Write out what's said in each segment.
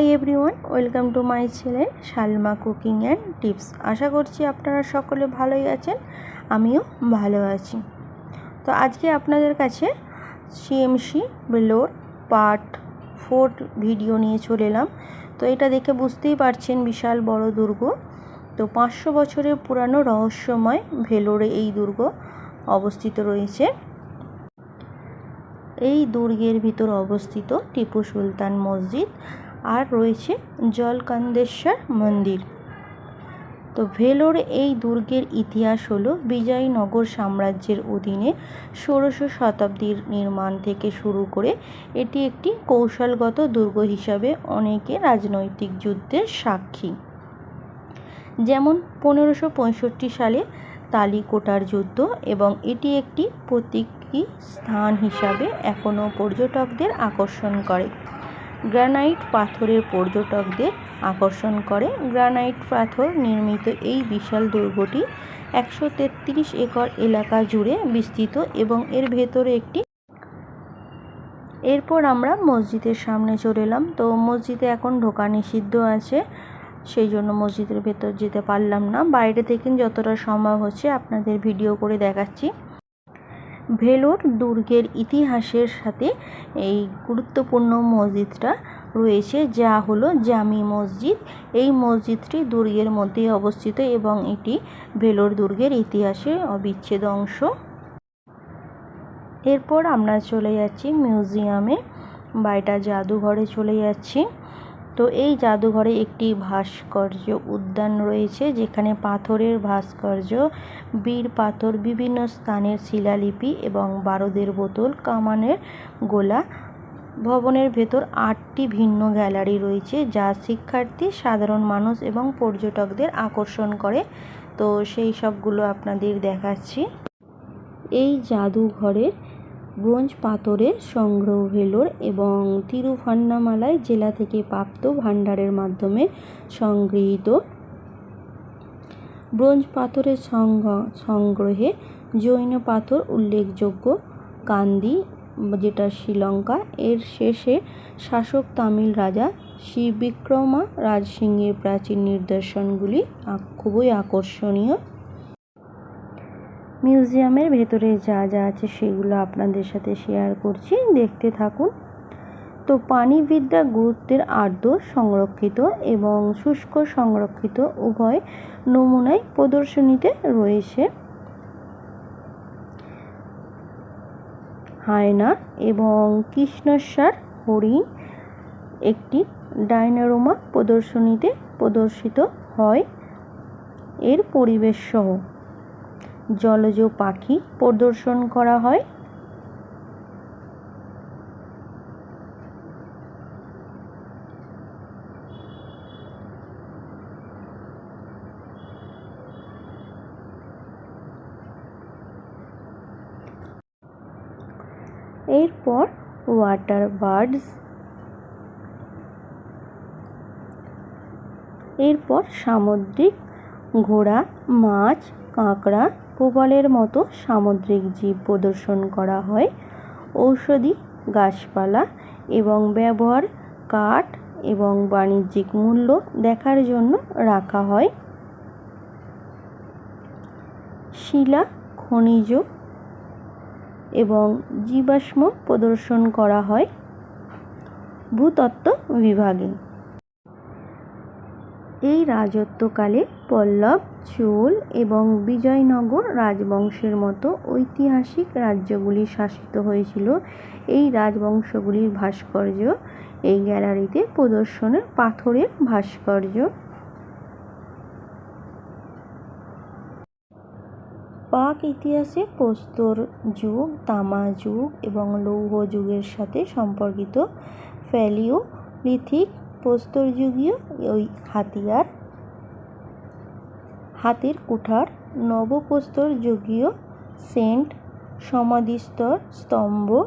Hi everyone, welcome to my channel Salma cooking and tips. আশা করছি আপনারা সকলে ভালোই আছেন, আমিও ভালো আছি। তো আজকে আপনাদের কাছে CMC Vellore part four video নিয়ে চলে এলাম। তো এটা দেখে বুঝতেই পারছেন বিশাল বড় দুর্গ। তো পাঁচশো বছরের পুরানো রহস্যময় ভেলোরে এই দুর্গ অবস্থিত রয়েছে। এই দুর্গের ভিতর অবস্থিত টিপু সুলতান মসজিদ। আর রয়েছে জলকান্দেশ্বর মন্দির। তো ভেলোর এই দুর্গের ইতিহাস হলো বিজয়নগর সাম্রাজ্যের অধীনে ষোড়শ শতাব্দীর নির্মাণ থেকে শুরু করে এটি একটি কৌশলগত দুর্গ হিসাবে অনেকে রাজনৈতিক যুদ্ধের সাক্ষী। যেমন পনেরোশো পঁয়ষট্টি সালে তালিকোটার যুদ্ধ এবং এটি একটি প্রতীকী স্থান হিসাবে এখনও পর্যটকদের আকর্ষণ করে। গ্রানাইট পাথরের পর্যটকদের আকর্ষণ করে। গ্রানাইট পাথর নির্মিত এই বিশাল দুর্গটি একশো তেত্রিশ একর এলাকা জুড়ে বিস্তৃত এবং এর ভেতরে একটি এরপর আমরা মসজিদের সামনে চলে এলাম। তো মসজিদে এখন ঢোকা নিষিদ্ধ আছে, সেই জন্য মসজিদের ভেতর যেতে পারলাম না। বাইরে থেকে যতটা সম্ভব হচ্ছে আপনাদের ভিডিও করে দেখাচ্ছি। ভেলোর দুর্গের ইতিহাসের সাথে এই গুরুত্বপূর্ণ মসজিদটা রয়েছে, যা হলো জামি মসজিদ। এই মসজিদটি দুর্গের মধ্যে অবস্থিত এবং এটি ভেলোর দুর্গের ইতিহাসে অবিচ্ছেদ অংশ। এরপর আমরা চলে যাচ্ছি মিউজিয়ামে। বা এটা জাদুঘরে চলে যাচ্ছি। তো এই জাদুঘরে একটি ভাস্কর্য উদ্যান রয়েছে, যেখানে পাথরের ভাস্কর্য, বীর পাথর, বিভিন্ন স্থানের শিলালিপি এবং বারুদের বোতল, কামানের গোলা, ভবনের ভেতর আটটি ভিন্ন গ্যালারি রয়েছে যা শিক্ষার্থী, সাধারণ মানুষ এবং পর্যটকদের আকর্ষণ করে। তো সেই সবগুলো আপনাদের দেখাচ্ছি। এই জাদুঘরের ব্রোঞ্জ পাথরের সংগ্রহ ভেলোর এবং তিরুভান্নামালাই জেলা থেকে প্রাপ্ত ভাণ্ডারের মাধ্যমে সংগৃহীত। ব্রোঞ্জ পাথরের সংগ্রহে জৈন পাথর উল্লেখযোগ্য। কান্দি যেটা শ্রীলঙ্কা, এর শেষে শাসক তামিল রাজা শ্রীবিক্রমা রাজসিংহের প্রাচীন নিদর্শনগুলি খুবই আকর্ষণীয়। মিউজিয়ামের ভেতরে যা যা আছে সেগুলো আপনাদের সাথে শেয়ার করছি। দেখতে থাকুন। তো পানিবিদ্যা গুরুত্বের আর্দ্র, সংরক্ষিত এবং শুষ্ক সংরক্ষিত উভয় নমুনায় প্রদর্শনীতে রয়েছে। হায়না এবং কৃষ্ণস্বার হরিণ একটি ডাইনারোমা প্রদর্শনীতে প্রদর্শিত হয়। এর পরিবেশ সহ জলজ পাখি প্রদর্শন করা হয়। এরপর ওয়াটার বার্ডস এরপর সামুদ্রিক ঘোড়া মাছ কাঁকড়া প্রবালের মতো সামুদ্রিক জীব প্রদর্শন করা হয়। ঔষধি, গাছপালা এবং ব্যবহার, কাঠ এবং বাণিজ্যিক মূল্য দেখার জন্য রাখা হয়। শিলা, খনিজ এবং জীবাশ্ম প্রদর্শন করা হয়। ভূতত্ত্ব বিভাগে এই রাজত্বকালে পল্লব, চোল এবং বিজয়নগর রাজবংশের মতো ঐতিহাসিক রাজ্যগুলি শাসিত হয়েছিল। এই রাজবংশগুলির ভাস্কর্য, এই গ্যালারিতে প্রদর্শনের পাথরের ভাস্কর্য। পাক ইতিহাসে প্রস্তর যুগ, তামা যুগ এবং লৌহ যুগের সাথে সম্পর্কিত প্যালিওলিথিক প্রস্তরযুগীয় ওই হাতিয়ার, হাতের কুঠার, নবপ্রস্তর যুগীয় সেন্ট সমাধিস্তর স্তম্ভ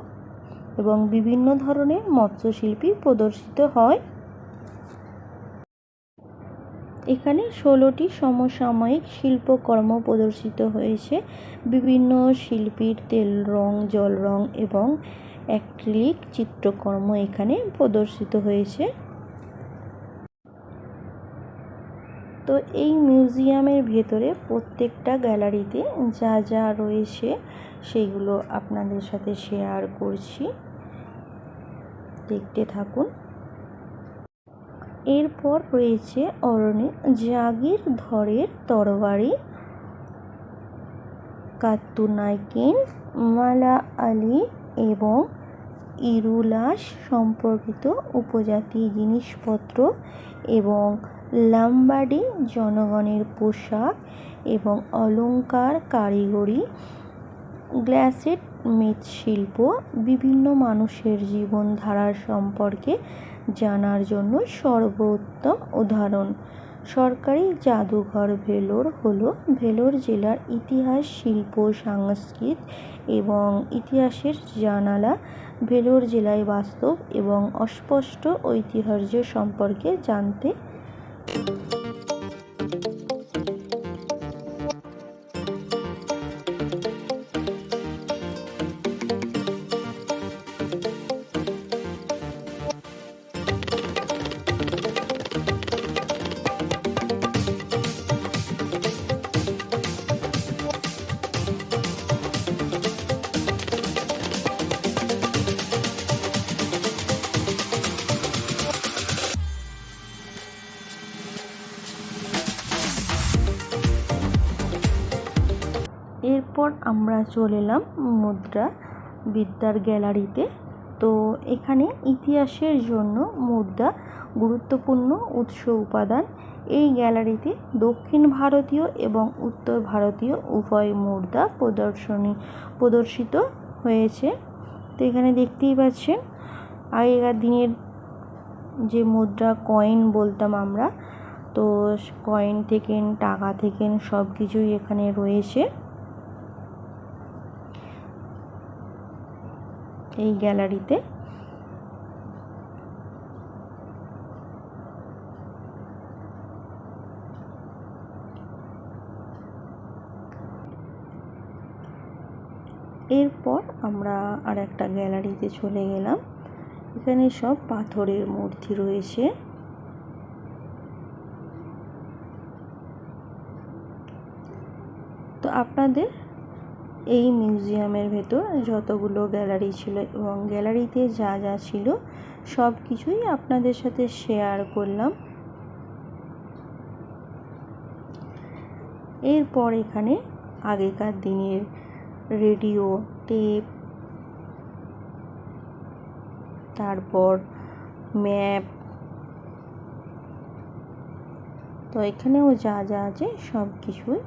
এবং বিভিন্ন ধরনের মৎস্যশিল্পী প্রদর্শিত হয়। এখানে ষোলোটি সমসাময়িক শিল্পকর্ম প্রদর্শিত হয়েছে। বিভিন্ন শিল্পীর তেল রং, জল রং এবং অ্যাক্রিলিক চিত্রকর্ম এখানে প্রদর্শিত হয়েছে। তো এই মিউজিয়ামের ভেতরে প্রত্যেকটা গ্যালারিতে যা যা রয়েছে সেগুলো আপনাদের সাথে শেয়ার করছি। দেখতে থাকুন। এরপর রয়েছে অরণে জাগির ধরের তরবারি। কাত্তুনাইকেন, মালা আলী এবং ইরুলাস সম্পর্কিত উপজাতি জিনিসপত্র এবং লাম্বাডি জনগণের পোশাক এবং অলঙ্কার কারিগরি গ্লাসেট মৃৎশিল্প, বিভিন্ন মানুষের জীবনধারার সম্পর্কে জানার জন্য সর্বোত্তম উদাহরণ। সরকারি জাদুঘর ভেলোর হলো ভেলোর জেলার ইতিহাস, শিল্প, সংস্কৃত এবং ইতিহাসের জানালা। ভেলোর জেলায় বাস্তব এবং অস্পষ্ট ঐতিহ্য সম্পর্কে জানতে you এরপর আমরা চলে এলাম মুদ্রা বিদ্যার গ্যালারিতে। তো এখানে ইতিহাসের জন্য মুদ্রা গুরুত্বপূর্ণ উৎস উপাদান। এই গ্যালারিতে দক্ষিণ ভারতীয় এবং উত্তর ভারতীয় উভয় মুদ্রা প্রদর্শনী প্রদর্শিত হয়েছে। তো এখানে দেখতেই পাচ্ছেন, আগেকার দিনের যে মুদ্রা কয়েন বলতাম আমরা, তো কয়েন থেকে টাকা থেকে সব কিছুই এখানে রয়েছে। এই গ্যালারিতে। এরপর আমরা আর একটা গ্যালারিতে চলে গেলাম। এখানে সব পাথরের মূর্তি রয়েছে। তো আপনাদের এই মিউজিয়ামের ভেতর যতগুলো গ্যালারি ছিল এবং গ্যালারিতে যা যা ছিল, সব কিছুই আপনাদের সাথে শেয়ার করলাম। এরপর এখানে আগেকার দিনের রেডিও, টেপ, তারপর ম্যাপ, তো এখানেও যা যা আছে সব কিছুই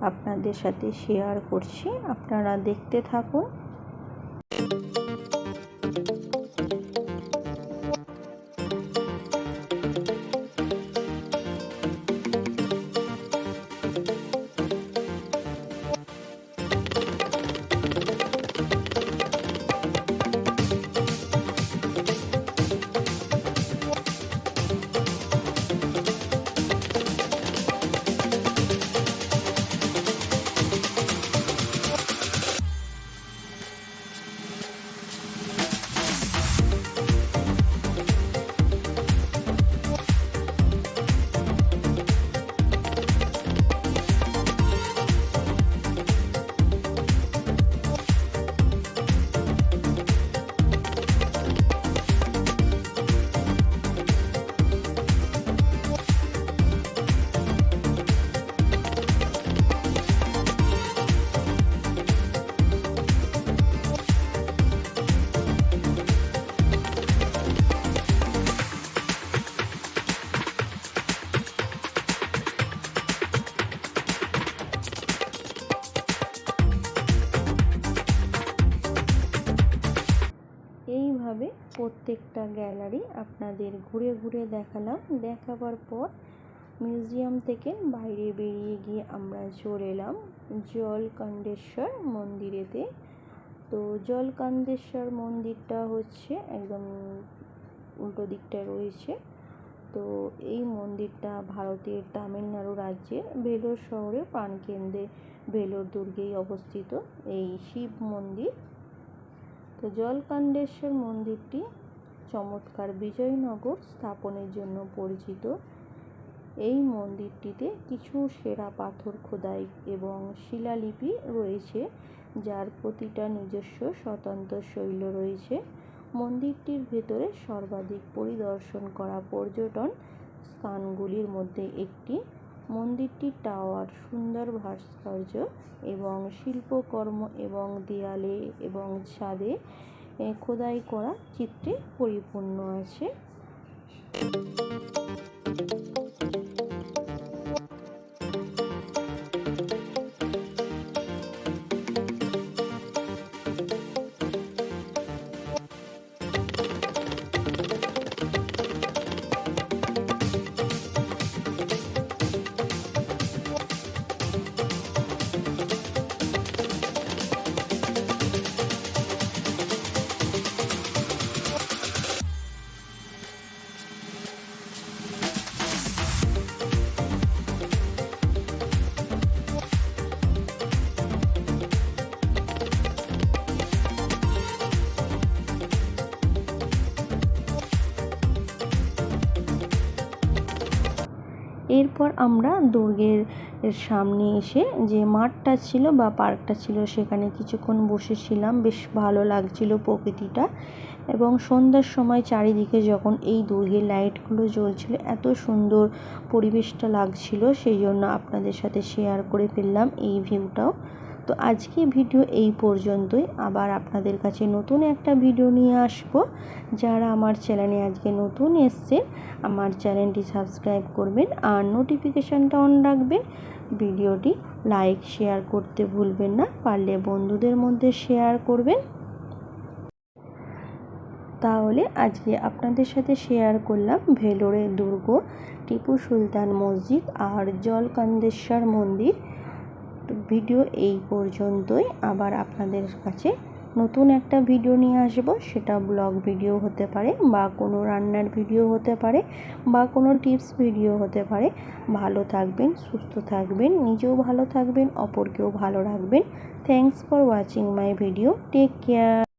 আপনাদের সাথে শেয়ার করছি। আপনারা দেখতে থাকুন। প্রত্যেকটা গ্যালারি আপনাদের ঘুরে ঘুরে দেখালাম। দেখাবার পর মিউজিয়াম থেকে বাইরে বেরিয়ে গিয়ে আমরা চলে এলাম জলকান্ডেশ্বর মন্দিরেতে। তো জলকান্দেশ্বর মন্দিরটা হচ্ছে একদম উল্টো দিকটায় রয়েছে। তো এই মন্দিরটা ভারতের তামিলনাড়ু রাজ্যের ভেলোর শহরে প্রাণকেন্দ্রে ভেলোর দুর্গেই অবস্থিত, এই শিব মন্দির। তো জলকান্ডেশ্বর মন্দিরটি চমৎকার বিজয়নগর স্থাপনের জন্য পরিচিত। এই মন্দিরটিতে কিছু সেরা পাথর খোদাই এবং শিলালিপি রয়েছে, যার প্রতিটা নিজস্ব স্বতন্ত্র শৈল রয়েছে। মন্দিরটির ভেতরে সর্বাধিক পরিদর্শন করা পর্যটন স্থানগুলির মধ্যে একটি। মন্দিরটির টাওয়ার সুন্দর ভাস্কর্য এবং শিল্পকর্ম এবং দেয়ালে এবং ছাদে খোদাই করা চিত্রে পরিপূর্ণ আছে। এরপর আমরা দুর্গের সামনে এসে যে মাঠটা ছিল বা পার্কটা ছিল, সেখানে কিছুক্ষণ বসেছিলাম। বেশ ভালো লাগছিল প্রকৃতিটা। এবং সন্ধ্যার সময় চারিদিকে যখন এই দুর্গের লাইটগুলো জ্বলছিল, এত সুন্দর পরিবেশটা লাগছিল, সেই জন্য আপনাদের সাথে শেয়ার করে ফেললাম এই ভিউটাও তো আজকে ভিডিও এই পর্যন্তই। আবার আপনাদের কাছে নতুন একটা ভিডিও নিয়ে আসব। যারা আমার চ্যানেলে আজকে নতুন এসছে আমার চ্যানেলটি সাবস্ক্রাইব করবেন আর নোটিফিকেশানটা অন রাখবেন। ভিডিওটি লাইক, শেয়ার করতে ভুলবেন না। পারলে বন্ধুদের মধ্যে শেয়ার করবেন। তাহলে আজকে আপনাদের সাথে শেয়ার করলাম ভেলোরে দুর্গ, টিপু সুলতান মসজিদ আর জলকান্দেশ্বর মন্দির। ভিডিও এই পর্যন্তই। আবার আপনাদের কাছে নতুন একটা ভিডিও নিয়ে আসব। সেটা ব্লগ ভিডিও হতে পারে বা কোনো রান্নার ভিডিও হতে পারে বা কোনো টিপস ভিডিও হতে পারে। ভালো থাকবেন, সুস্থ থাকবেন, নিজেও ভালো থাকবেন, অপরকেও ভালো রাখবেন। Thanks for watching my video take care